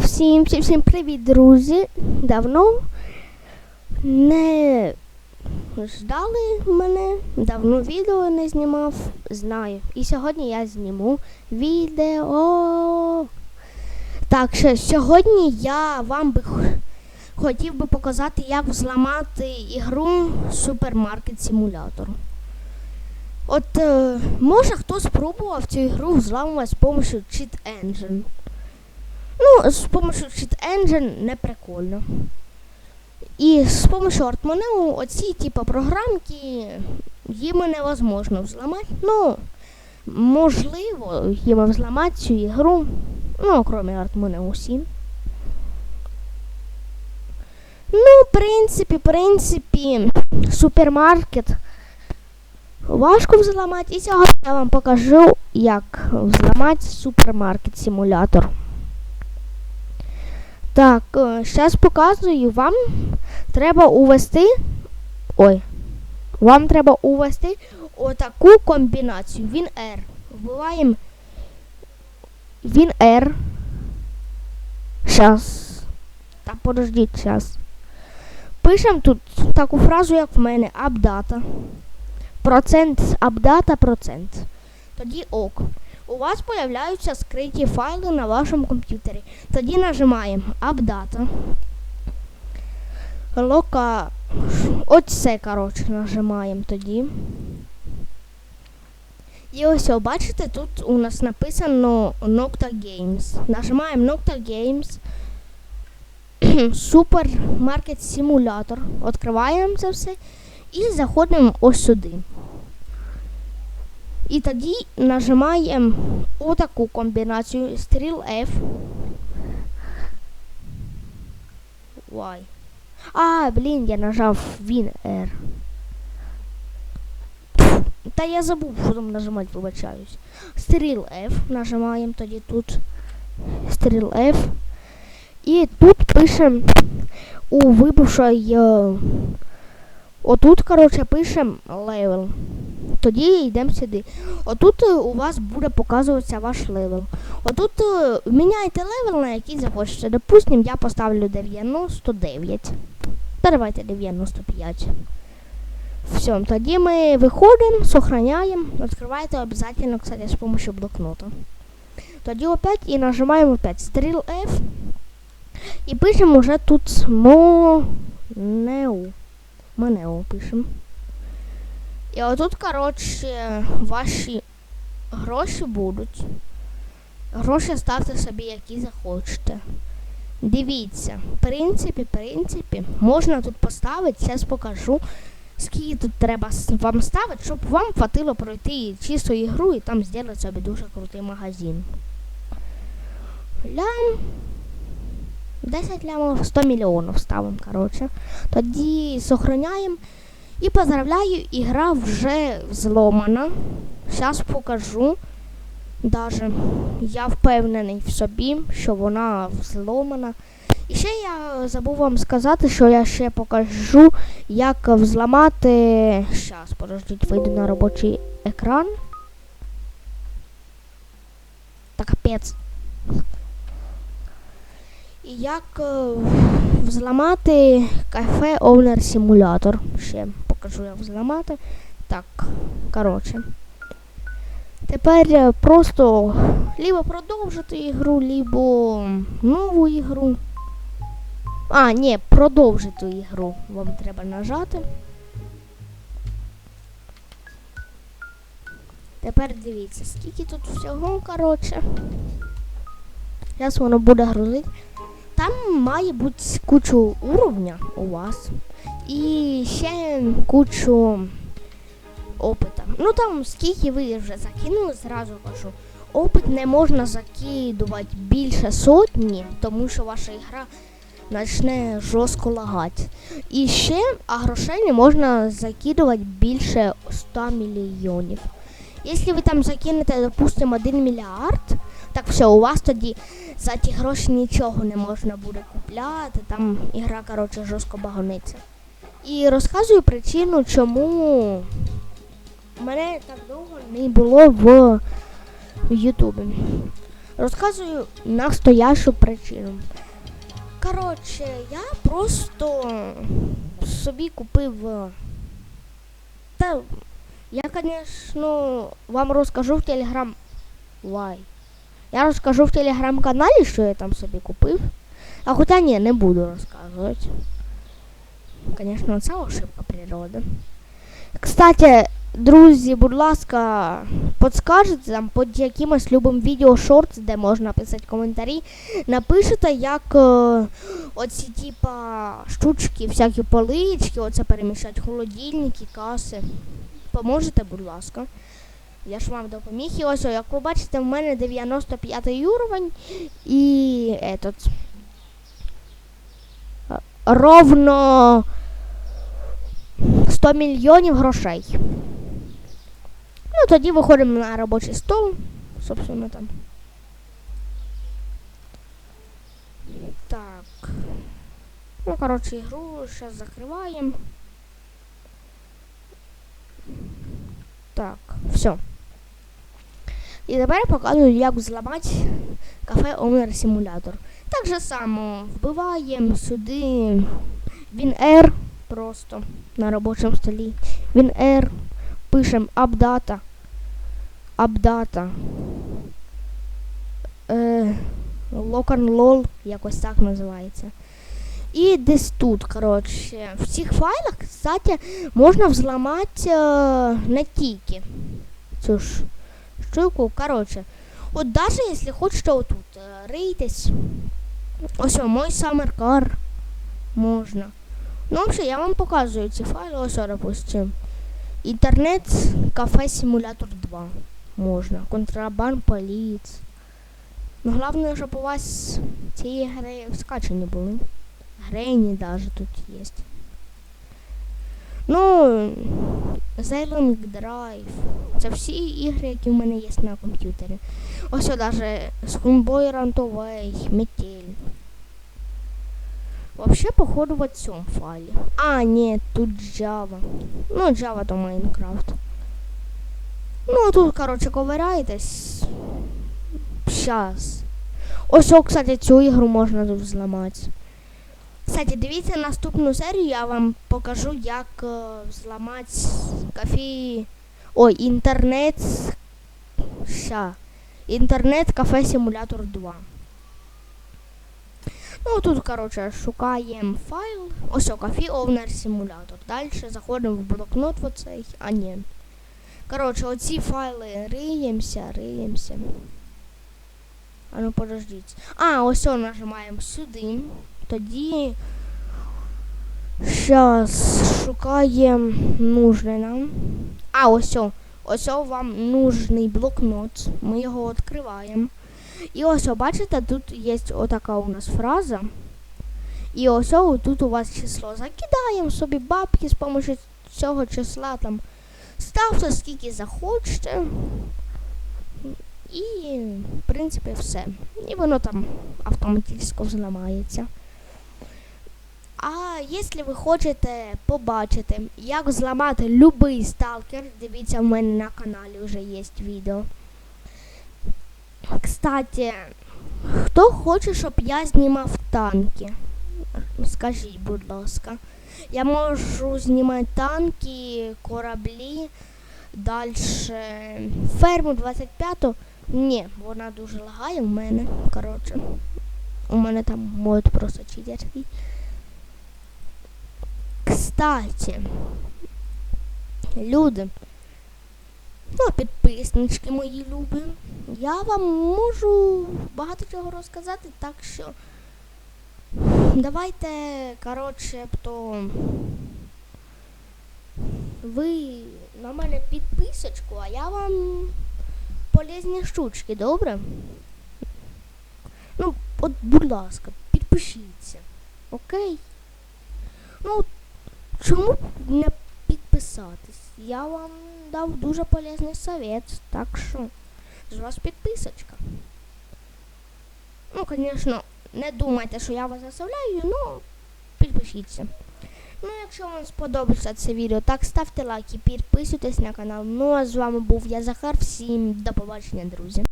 Всім, всім, всім привіт, друзі! Давно не ждали мене, давно відео не знімав, знаю. І сьогодні я зніму відео. Так, що сьогодні я вам би хотів би показати, як зламати ігру Супермаркет Симулятор. От е, може хтось спробував цю ігру взламувати з допомогою Cheat Engine. Ну, з помощью Cheat Engine не прикольно. І з помощью Artmoneo оці типа програмки їм невозможно взламати. Ну, можливо, їм взламати цю ігру. Ну, кроме Artmoneo 7. Ну, в принципі, в принципі, супермаркет важко взламати. І сьогодні я вам покажу, як взламати супермаркет симулятор. Так, зараз показую вам. Треба увести. Ой. Вам треба увести отаку комбінацію. Він R. Вбиваємо. Він R. Щас. Та подождіть зараз. Пишемо тут таку фразу, як в мене, апдата. Процент апдата процент. Тоді ок. У вас появляються скриті файли на вашому комп'ютері. Тоді нажимаємо Апдата. Лока. Оце, коротше, нажимаємо тоді. І ось, бачите, тут у нас написано Nocta Games. Нажимаємо Nocta Games. Супермаркет симулятор. Відкриваємо це все і заходимо ось сюди. І тоді нажимаємо отаку комбінацію стріл F. Y. А, блін, я нажав він R. Та я забув, що там нажимати, вибачаюсь. Стріл F нажимаємо тоді тут. Стріл F. І тут пишемо у вибившій. е, Отут, коротше, пишемо левел. Тоді йдемо сюди. Отут е, у вас буде показуватися ваш левел. Отут е, міняйте левел, на який захочете. Допустим, я поставлю 99. Та давайте 95. Все, тоді ми виходимо, сохраняємо. Відкривайте обов'язково, кстати, з допомогою блокнота. Тоді опять і нажимаємо опять стріл F. І пишемо вже тут Монеу. Монеу пишемо. І отут, коротше, ваші гроші будуть. Гроші ставте собі, які захочете. Дивіться, в принципі, в принципі, можна тут поставити, зараз покажу, скільки тут треба вам ставити, щоб вам хватило пройти чисту ігру і там зробити собі дуже крутий магазин. Лям. 10 лямов 100 мільйонів ставимо, коротше. Тоді сохраняємо. І поздравляю, ігра вже взломана. Зараз покажу. Даже я впевнений в собі, що вона взломана. І ще я забув вам сказати, що я ще покажу, як взламати. Зараз, подождіть, вийду на робочий екран. Та капець. І як е, взламати кафе Owner Simulator. Ще покажу, як взламати. Так, коротше. Тепер е, просто либо продовжити ігру, либо нову ігру. А, ні, продовжити ігру. Вам треба нажати. Тепер дивіться, скільки тут всього, коротше. Зараз воно буде грузити. Там має бути кучу уровня у вас. І ще кучу опита. Ну там скільки ви вже закинули, зразу кажу. Опит не можна закидувати більше сотні, тому що ваша гра почне жорстко лагати. І ще, а грошей не можна закидувати більше 100 мільйонів. Якщо ви там закинете, допустимо, 1 мільярд, так все, у вас тоді за ті гроші нічого не можна буде купляти, там ігра, коротше, жорстко багониться. І розказую причину, чому мене так довго не було в Ютубі. Розказую настоящу причину. Коротше, я просто собі купив. е, Та я, звісно, вам розкажу в телеграм. Вай. Я розкажу в телеграм-каналі, що я там собі купив. А хоча ні, не буду розказувати. Звісно, це ошибка природи. Кстати, друзі, будь ласка, подскажете там під якимось любим відео шортс, де можна писати коментарі. Напишете, як е, оці типа штучки, всякі полички, оце перемішати холодильники, каси. Поможете, будь ласка. Я ж вам допоміг. І ось, як ви бачите, в мене 95 уровень і этот, е, ровно 100 мільйонів грошей. Ну, тоді виходимо на робочий стол. Собственно, там. Так. Ну, коротше, ігру зараз закриваємо. Так, все. І тепер я показую, як зламати кафе Owner Simulator. Так же само вбиваємо сюди він R просто на робочому столі. Він R. Пишемо апдата. Апдата. Е, LOL, якось так називається. І десь тут, коротше, в цих файлах, кстати, можна взламати е, не тільки цю ж штуку. Коротше, от даже якщо хочете отут е, рийтесь, ось о, мой Car можна. Ну, взагалі, я вам показую ці файли, ось, допустим. Інтернет кафе Симулятор 2 можна. Контрабанд поліц. Ну, головне, щоб у вас ці ігри скачані були. Грені даже тут є. Ну, Zailing Drive. Це всі ігри, які в мене є на комп'ютері. Ось Schoolboy Run Away, Метель. Вообще, походу, в цьому файлі. А, ні, тут Java. Ну, Java то Minecraft. Ну, тут, коротше, ковиряєтесь. Щас. Ось, кстати, цю ігру можна тут зламати. Кстати, дивіться наступну серію, я вам покажу, як е, зламати кафе. Ой, інтернет. Ща. Інтернет кафе Симулятор 2. Ну, тут, коротше, шукаємо файл. Ось о, кафе Owner Simulator. Далі заходимо в блокнот в оцей. А ні. Коротше, оці файли риємося, риємося. А ну подождіть. А, ось о, нажимаємо сюди. Тоді. Зараз шукаємо нужне нам. А, ось. Ось вам нужний блокнот. Ми його відкриваємо. І ось, бачите, тут є отака у нас фраза. І ось тут у вас число. Закидаємо собі бабки з допомогою цього числа там. Ставте скільки захочете. І, в принципі, все. І воно там автоматично зламається. А якщо ви хочете побачити, як зламати любий сталкер, дивіться, в мене на каналі вже є відео. Кстати, хто хоче, щоб я знімав танки? Скажіть, будь ласка. Я можу знімати танки, кораблі, далі ферму 25-ту. Ні, вона дуже лагає в мене. Коротше. У мене там мод просто читерський. Кстати, люди, ну, підписнички мої любі, я вам можу багато чого розказати, так що давайте, коротше, то ви на мене підписочку, а я вам полезні штучки, добре? Ну, от, будь ласка, підпишіться. Окей? Ну, чому не підписатись? Я вам дав дуже полезний совет, так що з вас підписочка. Ну, звісно, не думайте, що я вас заставляю, ну підпишіться. Ну, якщо вам сподобається це відео, так ставте лайки, підписуйтесь на канал. Ну а з вами був я Захар. Всім до побачення, друзі.